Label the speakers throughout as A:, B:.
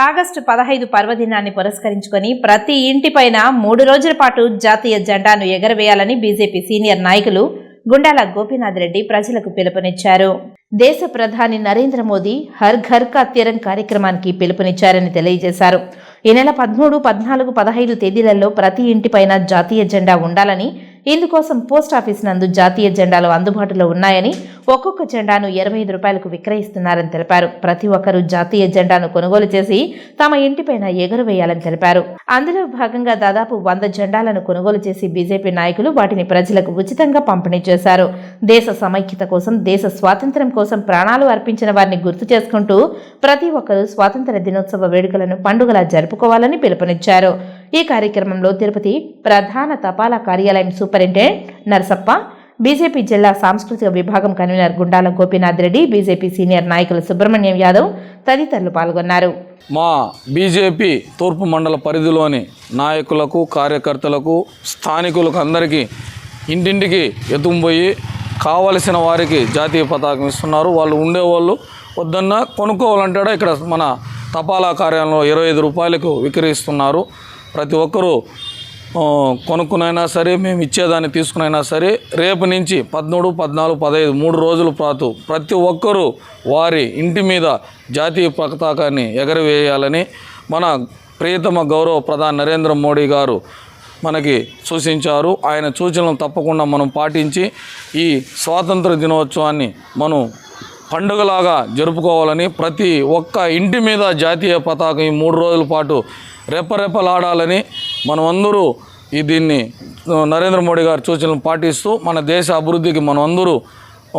A: August పదహైదు పర్వదినాన్ని పురస్కరించుకొని ప్రతి ఇంటిపైన మూడు రోజుల పాటు జాతీయ జెండాను ఎగరవేయాలని బీజేపీ సీనియర్ నాయకులు గుండాల గోపీనాథ్ రెడ్డి ప్రజలకు పిలుపునిచ్చారు. దేశ ప్రధాని నరేంద్ర మోదీ హర్ ఘర్ కా తిరంగ్ కార్యక్రమానికి పిలుపునిచ్చారని తెలియజేశారు. ఈ నెల పదమూడు పద్నాలుగు పదహైదు తేదీలలో ప్రతి ఇంటిపైన జాతీయ జెండా ఉండాలని ఇందుకోసం పోస్ట్ ఆఫీస్ నందు జాతీయ జెండాలు అందుబాటులో ఉన్నాయని ఒక్కొక్క జెండాను ఇరవై ఐదు రూపాయలకు విక్రయిస్తున్నారని తెలిపారు. ప్రతి ఒక్కరూ జాతీయ జెండాను కొనుగోలు చేసి తమ ఇంటిపైన ఎగురవేయాలని తెలిపారు. అందులో భాగంగా దాదాపు వంద జెండాలను కొనుగోలు చేసి బీజేపీ నాయకులు వాటిని ప్రజలకు ఉచితంగా పంపిణీ చేశారు. దేశ సమైక్యత కోసం దేశ స్వాతంత్ర్యం కోసం ప్రాణాలు అర్పించిన వారిని గుర్తు చేసుకుంటూ ప్రతి ఒక్కరూ స్వాతంత్ర దినోత్సవ వేడుకలను పండుగలా జరుపుకోవాలని పిలుపునిచ్చారు. ఈ కార్యక్రమంలో తిరుపతి ప్రధాన తపాలా కార్యాలయం సూపరింటెండెంట్ నరసప్ప బీజేపీ జిల్లా సాంస్కృతిక విభాగం convener Gundala Gopinath Reddy BJP senior నాయకులు సుబ్రహ్మణ్యం యాదవ్ తదితరులు పాల్గొన్నారు.
B: మా బీజేపీ తూర్పు మండల పరిధిలోని నాయకులకు కార్యకర్తలకు స్థానికులకు అందరికీ ఇంటింటికి ఎత్తుకుపోయి కావలసిన వారికి జాతీయ పతాకం ఇస్తున్నారు. వాళ్ళు ఉండేవాళ్ళు వద్దన్నా కొనుక్కోవాలంటే ఇక్కడ మన తపాలా కార్యాలయంలో ఇరవై ఐదు రూపాయలకు విక్రయిస్తున్నారు. ప్రతి ఒక్కరూ కొనుక్కునైనా సరే మేము ఇచ్చేదాన్ని తీసుకునైనా సరే రేపు నుంచి పదమూడు పద్నాలుగు పదహైదు మూడు రోజుల పాటు ప్రతి ఒక్కరూ వారి ఇంటి మీద జాతీయ పతాకాన్ని ఎగరవేయాలని మన ప్రియతమ గౌరవ ప్రధాని నరేంద్ర మోడీ గారు మనకి సూచించారు. ఆయన సూచనలు తప్పకుండా మనం పాటించి ఈ స్వాతంత్ర దినోత్సవాన్ని మనం పండుగలాగా జరుపుకోవాలని ప్రతి ఒక్క ఇంటి మీద జాతీయ పతాకం ఈ మూడు రోజుల పాటు రెప్పరెప్పలాడాలని మనమందరూ ఈ దీన్ని నరేంద్ర మోడీ గారి సూచనలు పాటిస్తూ మన దేశ అభివృద్ధికి మనమందరూ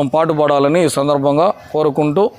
B: పాటుపడాలని ఈ సందర్భంగా కోరుకుంటూ